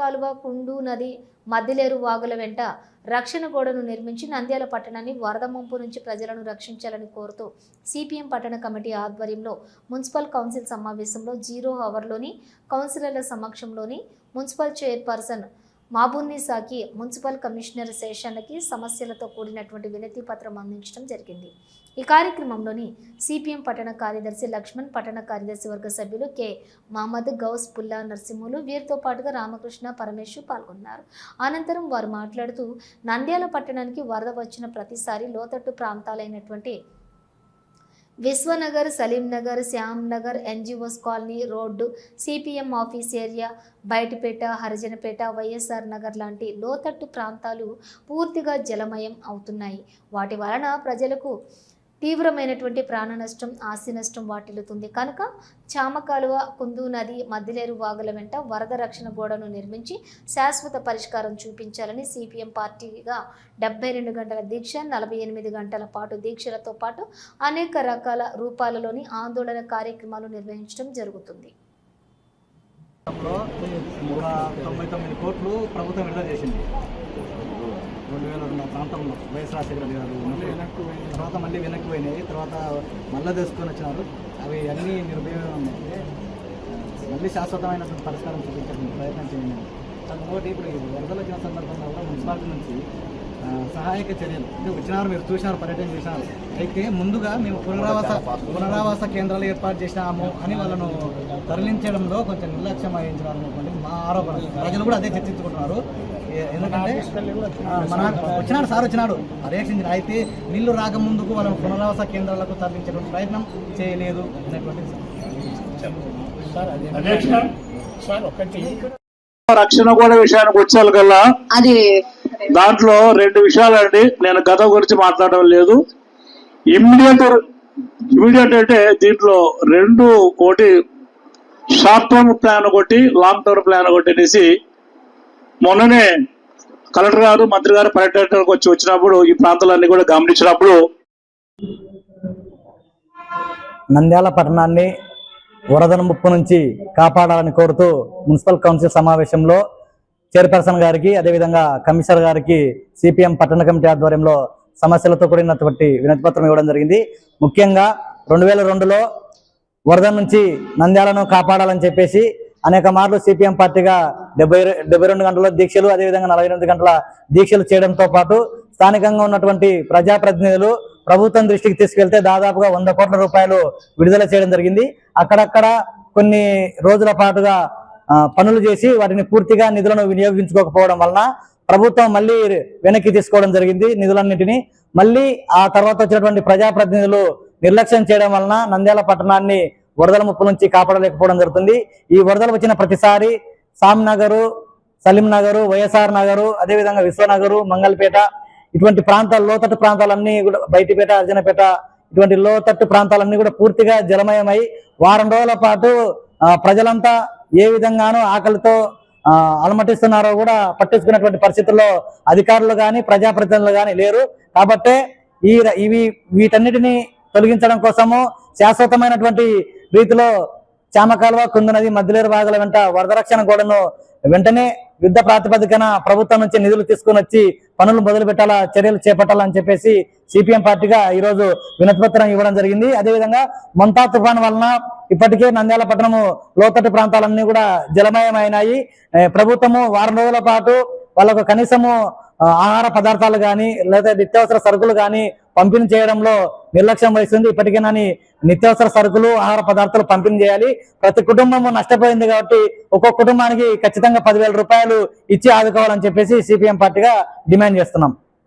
కాలువ కుండు నది మద్దిలేరు వాగుల వెంట రక్షణ గోడను నిర్మించి నంద్యాల పట్టణాన్ని వరద ముంపు నుంచి ప్రజలను రక్షించాలని కోరుతూ సిపిఎం పట్టణ కమిటీ ఆధ్వర్యంలో మున్సిపల్ కౌన్సిల్ సమావేశంలో జీరో అవర్లోని కౌన్సిలర్ల సమక్షంలోని మున్సిపల్ చైర్పర్సన్ మాబున్నీసాకి మున్సిపల్ కమిషనర్ శేషన్నకి సమస్యలతో కూడినటువంటి వినతి పత్రం అందించడం జరిగింది. ఈ కార్యక్రమంలోని సిపిఎం పట్టణ కార్యదర్శి లక్ష్మణ్ పట్టణ కార్యదర్శి వర్గ సభ్యులు కె. మహమ్మద్ గౌస్ పుల్లా నరసింహులు వీరితో పాటుగా రామకృష్ణ పరమేశ్వర్ పాల్గొన్నారు. అనంతరం వారు మాట్లాడుతూ నంద్యాల పట్టణానికి వరద వచ్చిన ప్రతిసారి లోతట్టు ప్రాంతాలైనటువంటి Vishwanagar Saleemnagar Shyamnagar NGOs colony road CPM office area Bayatapeta Harijanapeta YSR Nagar లాంటి లోతట్టు ప్రాంతాలు పూర్తిగా జలమయం అవుతున్నాయి. వాటి వలన ప్రజలకు తీవ్రమైనటువంటి ప్రాణ నష్టం ఆస్తి నష్టం వాటిల్లుతుంది. కనుక చామకాలువ కుందు నది మద్దిలేరు వాగుల వెంట వరద రక్షణ గోడను నిర్మించి శాశ్వత పరిష్కారం చూపించాలని సిపిఎం పార్టీగా డెబ్బై రెండు గంటల దీక్ష నలభై ఎనిమిది గంటల పాటు దీక్షలతో పాటు అనేక రకాల రూపాలలోని ఆందోళన కార్యక్రమాలు నిర్వహించడం జరుగుతుంది. ఒక తొంభై తొమ్మిది కోట్లు ప్రభుత్వం విడుదల చేసింది. రెండు వేల రెండు ప్రాంతంలో వైఎస్ రాజశేఖర గారు తర్వాత మళ్ళీ వెనక్కి పోయినాయి. తర్వాత మళ్ళీ తీసుకొని వచ్చినారు. అవి అన్నీ నిరుపయోగం. ఉన్నాయి మళ్ళీ శాశ్వతమైన పరిష్కారం చూపించడానికి ప్రయత్నం చేయండి. ఇంకోటి ఇప్పుడు ఈ వరదలు వచ్చిన సందర్భంలో కూడా మున్సిపాలిటీ నుంచి సహాయక చర్యలు. అంటే వచ్చినారు మీరు చూసినారు పర్యటన చేసినారు. అయితే ముందుగా మేము పునరావాస పునరావాస కేంద్రాలు ఏర్పాటు చేసినాము అని వాళ్ళను తరలించడంలో కొంచెం నిర్లక్ష్యం వహించినారు అనుకోండి మా ఆరోపణ. ప్రజలు కూడా అదే చర్చించుకుంటున్నారు. ఎందుకంటే మన వచ్చినాడు సార్ వచ్చినాడు. రియాక్షన్ అయితే నీళ్ళు రాకముందుకు వాళ్ళను పునరావాస కేంద్రాలకు తరలించేటువంటి ప్రయత్నం చేయలేదు అనేటువంటి రక్షణ కూడా విషయానికి వచ్చేది కల్లా అది దాంట్లో రెండు విషయాలండి. నేను గతం గురించి మాట్లాడడం లేదు. ఇమ్మీడియట్ ఇమీడియట్ అంటే దీంట్లో రెండు ఒకటి షార్ట్ టర్మ్ ప్లాన్ ఒకటి లాంగ్ టర్మ్ ప్లాన్ ఒకటి అనేసి మొన్ననే కలెక్టర్ గారు మంత్రి గారు పర్యటనకు వచ్చి వచ్చినప్పుడు ఈ ప్రాంతాలన్నీ కూడా గమనించినప్పుడు నంద్యాల పట్టణాన్ని వరద ముప్పు నుంచి కాపాడాలని కోరుతూ మున్సిపల్ కౌన్సిల్ సమావేశంలో చైర్పర్సన్ గారికి అదేవిధంగా కమిషనర్ గారికి సిపిఎం పట్టణ కమిటీ ఆధ్వర్యంలో సమస్యలతో కూడినటువంటి వినతిపత్రం ఇవ్వడం జరిగింది. ముఖ్యంగా రెండు వేల రెండులో వరద నుంచి నంద్యాలను కాపాడాలని చెప్పేసి అనేక మార్లు సిపిఎం పార్టీగా డెబ్బై డెబ్బై రెండు గంటల దీక్షలు అదేవిధంగా నలభై ఎనిమిది గంటల దీక్షలు చేయడంతో పాటు స్థానికంగా ఉన్నటువంటి ప్రజాప్రతినిధులు ప్రభుత్వం దృష్టికి తీసుకెళ్తే దాదాపుగా వంద కోట్ల రూపాయలు విడుదల చేయడం జరిగింది. అక్కడక్కడ కొన్ని రోజుల పాటుగా పనులు చేసి వాటిని పూర్తిగా నిధులను వినియోగించుకోకపోవడం వలన ప్రభుత్వం మళ్ళీ వెనక్కి తీసుకోవడం జరిగింది నిధులన్నింటినీ. మళ్ళీ ఆ తర్వాత వచ్చినటువంటి ప్రజాప్రతినిధులు నిర్లక్ష్యం చేయడం వలన నంద్యాల పట్టణాన్ని వరదల ముప్పు నుంచి కాపాడలేకపోవడం జరుగుతుంది. ఈ వరదలు వచ్చిన ప్రతిసారి సామ్ నగరు సలీం నగరు వైఎస్ఆర్ నగరు అదేవిధంగా విశ్వనగరు మంగళపేట ఇటువంటి ప్రాంతాలు లోతట్టు ప్రాంతాలన్నీ కూడా బయటిపేట అర్జునపేట ఇటువంటి లోతట్టు ప్రాంతాలన్నీ కూడా పూర్తిగా జలమయమై వారం రోజుల పాటు ప్రజలంతా ఏ విధంగానూ ఆకలితో అలమటిస్తున్నారో కూడా పట్టించుకున్నటువంటి పరిస్థితుల్లో అధికారులు కానీ ప్రజాప్రతినిధులు కానీ లేరు. కాబట్టే ఈ ర- ఇవి వీటన్నిటిని తొలగించడం కోసము శాశ్వతమైనటువంటి రీతిలో చామకాలువ కుందునది మధ్యలేరు భాగాల వెంట వరద రక్షణ గోడను వెంటనే యుద్ధ ప్రాతిపదికన ప్రభుత్వం నుంచి నిధులు తీసుకుని వచ్చి పనులు మొదలు పెట్టాలా చర్యలు చేపట్టాలని చెప్పేసి సిపిఎం పార్టీగా ఈ రోజు వినతిపత్రం ఇవ్వడం జరిగింది. అదేవిధంగా మంతా తుఫాన్ వలన ఇప్పటికే నంద్యాల పట్టణము లోతట్టు ప్రాంతాలన్నీ కూడా జలమయమైనాయి. ప్రభుత్వము వారం రోజుల పాటు వాళ్ళకు కనీసము ఆహార పదార్థాలు కానీ లేదా నిత్యావసర సరుకులు కానీ పంపిణీ చేయడంలో నిర్లక్ష్యం వహిస్తుంది. ఇప్పటికైనా నిత్యావసర సరుకులు ఆహార పదార్థాలు పంపిణీ చేయాలి. ప్రతి కుటుంబము నష్టపోయింది కాబట్టి ఒక్కొక్క కుటుంబానికి ఖచ్చితంగా పదివేల రూపాయలు ఇచ్చి ఆదుకోవాలని చెప్పేసి సిపిఎం పార్టీగా డిమాండ్ చేస్తున్నాం.